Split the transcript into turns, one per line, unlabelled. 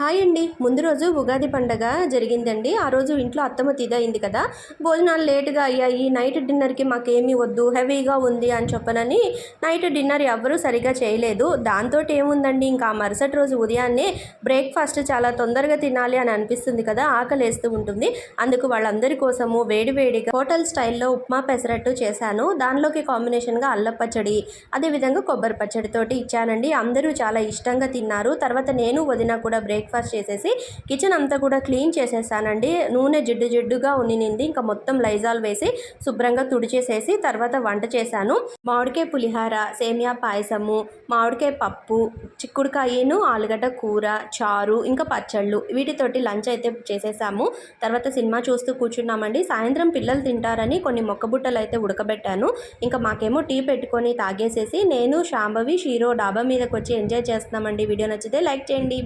Hi అండి. ముందు రోజు ఉగాది పండగ జరిగిందండి. ఆ రోజు ఇంట్లో అత్తమ్మ తిథి అయింది కదా. భోజనాలు లేటుగా అయ్యాయి. నైట్ డిన్నర్కి మాకేమీ వద్దు. హెవీగా ఉంది అని చెప్పనని నైట్ డిన్నర్ ఎవ్వరూ సరిగా చేయలేదు. దాంతో ఏముందండి? ఇంకా మరుసటి రోజు ఉదయాన్నే బ్రేక్ఫాస్ట్ చాలా తొందరగా తినాలి అని అనిపిస్తుంది కదా. ఆకలి వేస్తూ ఉంటుంది. అందుకు వాళ్ళందరి కోసము వేడివేడిగా హోటల్ స్టైల్లో ఉప్మా పెసరట్టు చేశాను. దానిలోకి కాంబినేషన్గా అల్లం పచ్చడి అదేవిధంగా కొబ్బరి పచ్చడితోటి ఇచ్చానండి. అందరూ చాలా ఇష్టంగా తిన్నారు. తర్వాత నేను వదిన కూడా బ్రేక్ బ్రేక్ఫాస్ట్ చేసేసి కిచెన్ అంతా కూడా క్లీన్ చేసేసానండి. నూనె జిడ్డు జిడ్డుగా ఉన్నింది ఇంకా మొత్తం లైజాల్ వేసి శుభ్రంగా తుడిచేసేసి తర్వాత వంట చేశాను. మామిడికాయ పులిహార సేమియా పాయసము మామిడికాయ పప్పు చిక్కుడుకాయను ఆలుగడ్డ కూర చారు ఇంకా పచ్చళ్ళు వీటితోటి లంచ్ అయితే చేసేసాము. తర్వాత సినిమా చూస్తూ కూర్చున్నామండి. సాయంత్రం పిల్లలు తింటారని కొన్ని మొక్కబుట్టలు అయితే ఉడకబెట్టాను. ఇంకా మాకేమో టీ పెట్టుకొని తాగేసేసి నేను శాంభవి షీరో డాబా మీదకి వచ్చి ఎంజాయ్ చేస్తున్నామండి. వీడియో నచ్చితే లైక్ చేయండి.